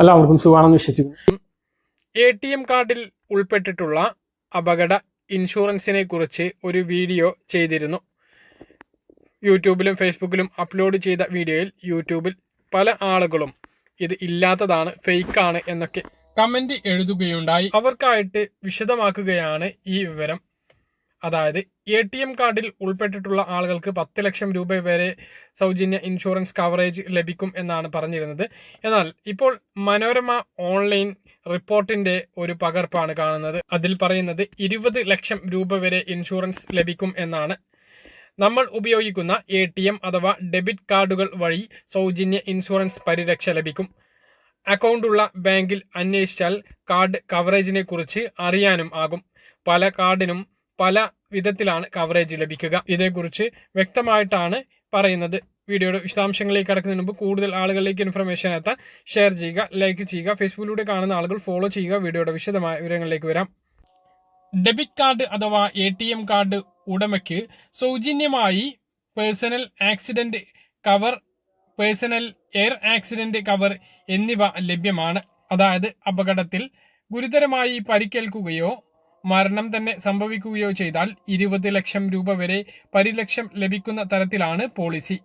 എല്ലാവർക്കും സുഖമാണെന്ന് വിശ്വസിക്കുന്നു. എ ടി എം കാർഡിൽ ഉൾപ്പെട്ടിട്ടുള്ള അപകട ഇൻഷുറൻസിനെ കുറിച്ച് ഒരു വീഡിയോ ചെയ്തിരുന്നു. യൂട്യൂബിലും ഫേസ്ബുക്കിലും അപ്ലോഡ് ചെയ്ത വീഡിയോയിൽ യൂട്യൂബിൽ പല ആളുകളും ഇത് ഇല്ലാത്തതാണ് ഫേക്കാണ് എന്നൊക്കെ കമന്റ് എഴുതുകയുണ്ടായി. അവർക്കായിട്ട് വിശദമാക്കുകയാണ് ഈ വിവരം. അതായത് എ ടി എം കാർഡിൽ ഉൾപ്പെട്ടിട്ടുള്ള ആളുകൾക്ക് പത്ത് ലക്ഷം രൂപ വരെ സൗജന്യ ഇൻഷുറൻസ് കവറേജ് ലഭിക്കും എന്നാണ് പറഞ്ഞിരുന്നത്. എന്നാൽ ഇപ്പോൾ മനോരമ ഓൺലൈൻ റിപ്പോർട്ടിന്റെ ഒരു പകർപ്പാണ് കാണുന്നത്. അതിൽ പറയുന്നത് ഇരുപത് ലക്ഷം രൂപ വരെ ഇൻഷുറൻസ് ലഭിക്കും എന്നാണ്. നമ്മൾ ഉപയോഗിക്കുന്ന എ അഥവാ ഡെബിറ്റ് കാർഡുകൾ വഴി സൗജന്യ ഇൻഷുറൻസ് പരിരക്ഷ ലഭിക്കും. അക്കൗണ്ടുള്ള ബാങ്കിൽ അന്വേഷിച്ചാൽ കാർഡ് കവറേജിനെ കുറിച്ച് അറിയാനും ആകും. പല കാർഡിനും പല വിധത്തിലാണ് കവറേജ് ലഭിക്കുക. ഇതേക്കുറിച്ച് വ്യക്തമായിട്ടാണ് പറയുന്നത്. വീഡിയോയുടെ വിശദാംശങ്ങളിലേക്ക് കടക്കുന്നതിന് മുമ്പ് കൂടുതൽ ആളുകളിലേക്ക് ഇൻഫർമേഷൻ എത്താൻ ഷെയർ ചെയ്യുക ലൈക്ക് ചെയ്യുക ഫേസ്ബുക്കിലൂടെ കാണുന്ന ആളുകൾ ഫോളോ ചെയ്യുക. വീഡിയോയുടെ വിശദമായ വിവരങ്ങളിലേക്ക് വരാം. ഡെബിറ്റ് കാർഡ് അഥവാ എ കാർഡ് ഉടമയ്ക്ക് സൗജന്യമായി personal accident cover personal air accident cover എന്നിവ ലഭ്യമാണ്. അതായത് അപകടത്തിൽ ഗുരുതരമായി പരിക്കേൽക്കുകയോ മരണം തന്നെ സംഭവിക്കുകയോ ചെയ്താൽ ഇരുപത് ലക്ഷം രൂപ വരെ പരിലക്ഷം ലഭിക്കുന്ന തരത്തിലാണ് പോളിസി.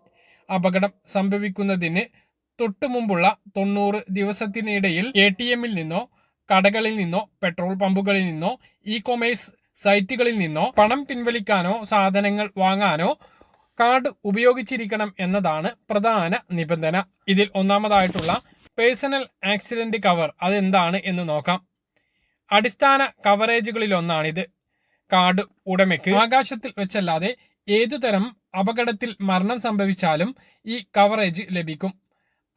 അപകടം സംഭവിക്കുന്നതിന് തൊട്ടു മുമ്പുള്ള തൊണ്ണൂറ് ദിവസത്തിനിടയിൽ എ ടി എമ്മിൽ നിന്നോ കടകളിൽ നിന്നോ പെട്രോൾ പമ്പുകളിൽ നിന്നോ ഇ കൊമേഴ്സ് സൈറ്റുകളിൽ നിന്നോ പണം പിൻവലിക്കാനോ സാധനങ്ങൾ വാങ്ങാനോ കാർഡ് ഉപയോഗിച്ചിരിക്കണം എന്നതാണ് പ്രധാന നിബന്ധന. ഇതിൽ ഒന്നാമതായിട്ടുള്ള പേഴ്സണൽ ആക്സിഡന്റ് കവർ അതെന്താണ് എന്ന് നോക്കാം. അടിസ്ഥാന കവറേജുകളിലൊന്നാണിത്. കാർഡ് ഉടമയ്ക്ക് ആകാശത്തിൽ വെച്ചല്ലാതെ ഏതുതരം അപകടത്തിൽ മരണം സംഭവിച്ചാലും ഈ കവറേജ് ലഭിക്കും.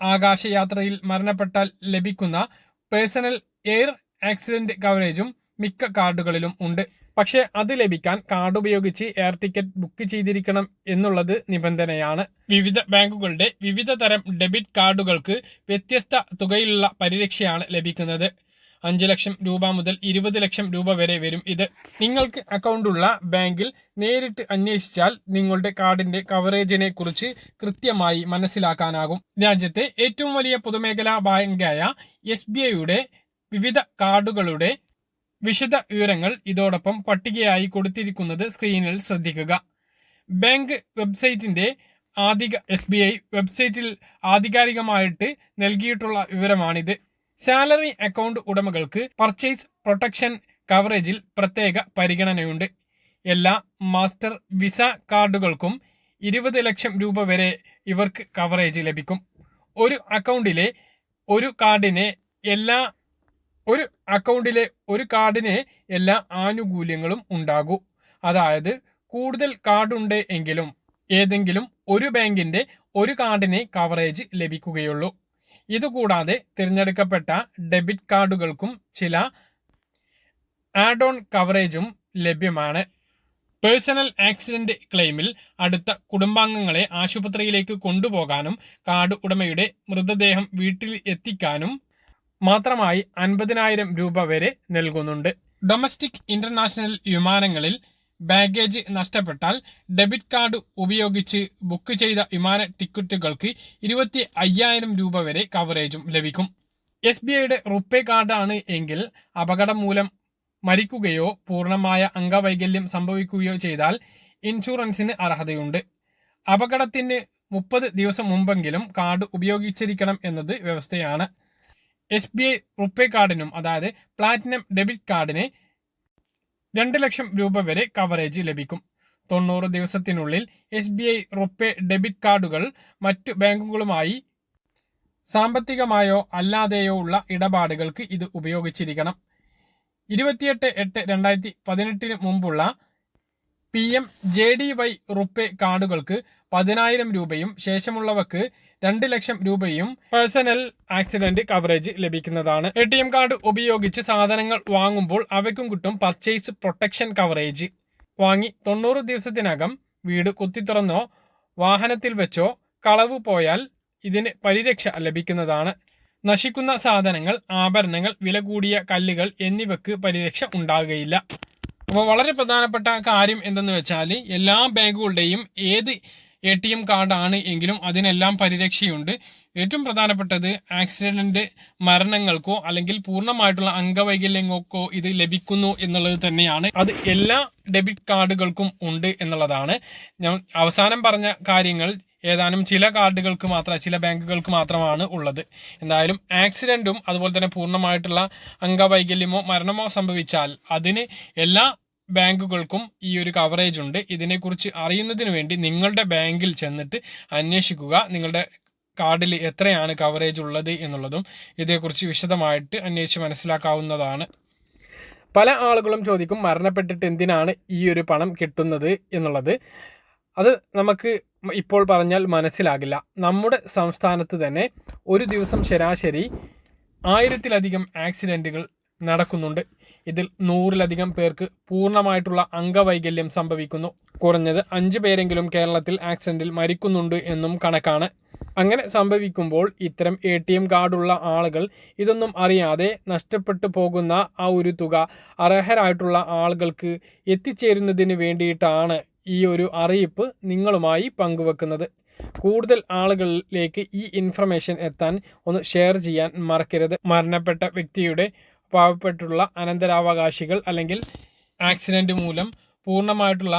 ആകാശയാത്രയിൽ മരണപ്പെട്ടാൽ ലഭിക്കുന്ന പേഴ്സണൽ എയർ ആക്സിഡന്റ് കവറേജും മിക്ക കാർഡുകളിലും ഉണ്ട്. പക്ഷേ അത് ലഭിക്കാൻ കാർഡ് ഉപയോഗിച്ച് എയർ ടിക്കറ്റ് ബുക്ക് ചെയ്തിരിക്കണം എന്നുള്ളത് നിബന്ധനയാണ്. വിവിധ ബാങ്കുകളുടെ വിവിധ തരം ഡെബിറ്റ് കാർഡുകൾക്ക് വ്യത്യസ്ത തുകയിലുള്ള പരിരക്ഷയാണ് ലഭിക്കുന്നത്. അഞ്ച് ലക്ഷം രൂപ മുതൽ ഇരുപത് ലക്ഷം രൂപ വരെ വരും. ഇത് നിങ്ങൾക്ക് അക്കൗണ്ടുള്ള ബാങ്കിൽ നേരിട്ട് അന്വേഷിച്ചാൽ നിങ്ങളുടെ കാർഡിന്റെ കവറേജിനെ കുറിച്ച് കൃത്യമായി മനസ്സിലാക്കാനാകും. രാജ്യത്തെ ഏറ്റവും വലിയ പൊതുമേഖലാ ബാങ്കായ എസ് ബി ഐയുടെ വിവിധ കാർഡുകളുടെ വിശദ വിവരങ്ങൾ ഇതോടൊപ്പം പട്ടികയായി കൊടുത്തിരിക്കുന്നത് സ്ക്രീനിൽ ശ്രദ്ധിക്കുക. ബാങ്ക് വെബ്സൈറ്റിന്റെ ആധിക എസ് ബി ഐ വെബ്സൈറ്റിൽ ആധികാരികമായിട്ട് നൽകിയിട്ടുള്ള വിവരമാണിത്. സാലറി അക്കൗണ്ട് ഉടമകൾക്ക് പർച്ചേസ് പ്രൊട്ടക്ഷൻ കവറേജിൽ പ്രത്യേക പരിഗണനയുണ്ട്. എല്ലാ മാസ്റ്റർ വിസ കാർഡുകൾക്കും ഇരുപത് ലക്ഷം രൂപ വരെ ഇവർക്ക് കവറേജ് ലഭിക്കും. ഒരു അക്കൗണ്ടിലെ ഒരു കാർഡിനെ എല്ലാ ഒരു അക്കൗണ്ടിലെ ഒരു കാർഡിന് എല്ലാ ആനുകൂല്യങ്ങളും ഉണ്ടാകൂ. അതായത് കൂടുതൽ കാർഡുണ്ട് എങ്കിലും ഏതെങ്കിലും ഒരു ബാങ്കിന്റെ ഒരു കാർഡിനെ കവറേജ് ലഭിക്കുകയുള്ളൂ. ഇതുകൂടാതെ തിരഞ്ഞെടുക്കപ്പെട്ട ഡെബിറ്റ് കാർഡുകൾക്കും ചില ആഡ് ഓൺ കവറേജും ലഭ്യമാണ്. പേഴ്സണൽ ആക്സിഡന്റ് ക്ലെയിമിൽ അടുത്ത കുടുംബാംഗങ്ങളെ ആശുപത്രിയിലേക്ക് കൊണ്ടുപോകാനും കാർഡ് ഉടമയുടെ മൃതദേഹം വീട്ടിൽ എത്തിക്കാനും മാത്രമായി അൻപതിനായിരം രൂപ വരെ നൽകുന്നുണ്ട്. ഡൊമസ്റ്റിക് ഇന്റർനാഷണൽ വിമാനങ്ങളിൽ ബാഗേജ് നഷ്ടപ്പെട്ടാൽ ഡെബിറ്റ് കാർഡ് ഉപയോഗിച്ച് ബുക്ക് ചെയ്ത വിമാന ടിക്കറ്റുകൾക്ക് ഇരുപത്തി അയ്യായിരം രൂപ വരെ കവറേജും ലഭിക്കും. എസ് ബി ഐയുടെ റുപ്പേ കാർഡാണ് എങ്കിൽ അപകടം മൂലം മരിക്കുകയോ പൂർണമായ അംഗവൈകല്യം സംഭവിക്കുകയോ ചെയ്താൽ ഇൻഷുറൻസിന് അർഹതയുണ്ട്. അപകടത്തിന് മുപ്പത് ദിവസം മുമ്പെങ്കിലും കാർഡ് ഉപയോഗിച്ചിരിക്കണം എന്നത് വ്യവസ്ഥയാണ്. എസ് ബി ഐ റുപ്പേ കാർഡിനും അതായത് പ്ലാറ്റിനം ഡെബിറ്റ് കാർഡിന് രണ്ട് ലക്ഷം രൂപ വരെ കവറേജ് ലഭിക്കും. തൊണ്ണൂറ് ദിവസത്തിനുള്ളിൽ S B I RuPay debit കാർഡുകൾ മറ്റു ബാങ്കുകളുമായി സാമ്പത്തികമായോ അല്ലാതെയോ ഉള്ള ഇടപാടുകൾക്ക് ഇത് ഉപയോഗിച്ചിരിക്കണം. ഇരുപത്തിയെട്ട് എട്ട് രണ്ടായിരത്തി പതിനെട്ടിന് മുമ്പുള്ള P M J D Y RuPay കാർഡുകൾക്ക് പതിനായിരം രൂപയും ശേഷമുള്ളവക്ക് രണ്ട് ലക്ഷം രൂപയും പേഴ്സണൽ ആക്സിഡന്റ് കവറേജ് ലഭിക്കുന്നതാണ്. എ ടി എം കാർഡ് ഉപയോഗിച്ച് സാധനങ്ങൾ വാങ്ങുമ്പോൾ അവയ്ക്കും കിട്ടും പർച്ചേസ് പ്രൊട്ടക്ഷൻ കവറേജ് വാങ്ങി തൊണ്ണൂറ് ദിവസത്തിനകം വീട് കുത്തിത്തുറന്നോ വാഹനത്തിൽ വെച്ചോ കളവ് പോയാൽ ഇതിന് പരിരക്ഷ ലഭിക്കുന്നതാണ്. നശിക്കുന്ന സാധനങ്ങൾ ആഭരണങ്ങൾ വില കൂടിയ കല്ലുകൾ എന്നിവക്ക് പരിരക്ഷ ഉണ്ടാകുകയില്ല. അപ്പോൾ വളരെ പ്രധാനപ്പെട്ട കാര്യം എന്തെന്ന് വെച്ചാൽ എല്ലാ ബാങ്കുകളുടെയും ഏത് എ ടി എം കാർഡാണ് എങ്കിലും അതിനെല്ലാം പരിരക്ഷയുണ്ട്. ഏറ്റവും പ്രധാനപ്പെട്ടത് ആക്സിഡന്റ് മരണങ്ങൾക്കോ അല്ലെങ്കിൽ പൂർണമായിട്ടുള്ള അംഗവൈകല്യങ്ങൾക്കോ ഇത് ലഭിക്കുന്നു എന്നുള്ളത് തന്നെയാണ്. അത് എല്ലാ ഡെബിറ്റ് കാർഡുകൾക്കും ഉണ്ട് എന്നുള്ളതാണ്. ഞാൻ അവസാനം പറഞ്ഞ കാര്യങ്ങൾ ഏതാനും ചില കാർഡുകൾക്ക് മാത്രം ചില ബാങ്കുകൾക്ക് മാത്രമാണ് ഉള്ളത്. എന്തായാലും ആക്സിഡന്റും അതുപോലെ തന്നെ പൂർണമായിട്ടുള്ള അംഗവൈകല്യമോ മരണമോ സംഭവിച്ചാൽ അതിന് എല്ലാ ബാങ്കുകൾക്കും ഈ ഒരു കവറേജ് ഉണ്ട്. ഇതിനെക്കുറിച്ച് അറിയുന്നതിന് വേണ്ടി നിങ്ങളുടെ ബാങ്കിൽ ചെന്നിട്ട് അന്വേഷിക്കുക. നിങ്ങളുടെ കാർഡിൽ എത്രയാണ് കവറേജ് ഉള്ളത് എന്നുള്ളതും ഇതേക്കുറിച്ച് വിശദമായിട്ട് അന്വേഷിച്ച് മനസ്സിലാക്കാവുന്നതാണ്. പല ആളുകളും ചോദിക്കും മരണപ്പെട്ടിട്ട് എന്തിനാണ് ഈ ഒരു പണം കിട്ടുന്നത്? എന്നുള്ളത്. അത് നമുക്ക് ഇപ്പോൾ പറഞ്ഞാൽ മനസ്സിലാകില്ല. നമ്മുടെ സംസ്ഥാനത്ത് തന്നെ ഒരു ദിവസം ശരാശരി ആയിരത്തിലധികം ആക്സിഡന്റുകൾ നടക്കുന്നുണ്ട്. ഇതിൽ നൂറിലധികം പേർക്ക് പൂർണമായിട്ടുള്ള അംഗവൈകല്യം സംഭവിക്കുന്നു. കുറഞ്ഞത് അഞ്ച് പേരെങ്കിലും കേരളത്തിൽ ആക്സിഡന്റിൽ മരിക്കുന്നുണ്ട് എന്നും കണക്കാണ്. അങ്ങനെ സംഭവിക്കുമ്പോൾ ഇത്തരം എ ടി എം കാർഡുള്ള ആളുകൾ ഇതൊന്നും അറിയാതെ നഷ്ടപ്പെട്ടു പോകുന്ന ആ ഒരു തുക അർഹരായിട്ടുള്ള ആളുകൾക്ക് എത്തിച്ചേരുന്നതിന് വേണ്ടിയിട്ടാണ് ഈ ഒരു അറിയിപ്പ് നിങ്ങളുമായി പങ്കുവെക്കുന്നത്. കൂടുതൽ ആളുകളിലേക്ക് ഈ ഇൻഫർമേഷൻ എത്താൻ ഒന്ന് ഷെയർ ചെയ്യാൻ മറക്കരുത്. മരണപ്പെട്ട വ്യക്തിയുടെ പാവപ്പെട്ടുള്ള അനന്തരാവകാശികൾ അല്ലെങ്കിൽ ആക്സിഡന്റ് മൂലം പൂർണമായിട്ടുള്ള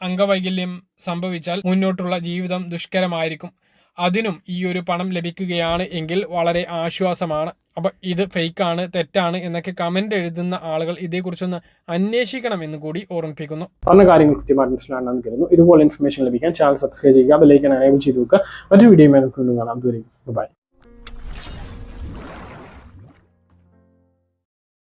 അംഗവൈകല്യം സംഭവിച്ചാൽ മുന്നോട്ടുള്ള ജീവിതം ദുഷ്കരമായിരിക്കും. അതിനും ഈ ഒരു പണം ലഭിക്കുകയാണ് എങ്കിൽ വളരെ ആശ്വാസമാണ്. അപ്പം ഇത് ഫേക്കാണ് തെറ്റാണ് എന്നൊക്കെ കമന്റ് എഴുതുന്ന ആളുകൾ ഇതേക്കുറിച്ചൊന്ന് അന്വേഷിക്കണം എന്ന് കൂടി ഓർമ്മിപ്പിക്കുന്നു. പറഞ്ഞ കാര്യങ്ങൾ കൃത്യമായിട്ട് മനസ്സിലാണെന്ന് കരുതുന്നു. ഇതുപോലെ ഇൻഫർമേഷൻ ലഭിക്കാൻ ചാനൽ സബ്സ്ക്രൈബ് ചെയ്യുക ബെല്ലൈക്കൻ അനേബിൾ ചെയ്ത് വെക്കുക മറ്റൊരു വീഡിയോ കാണാം. ബൈ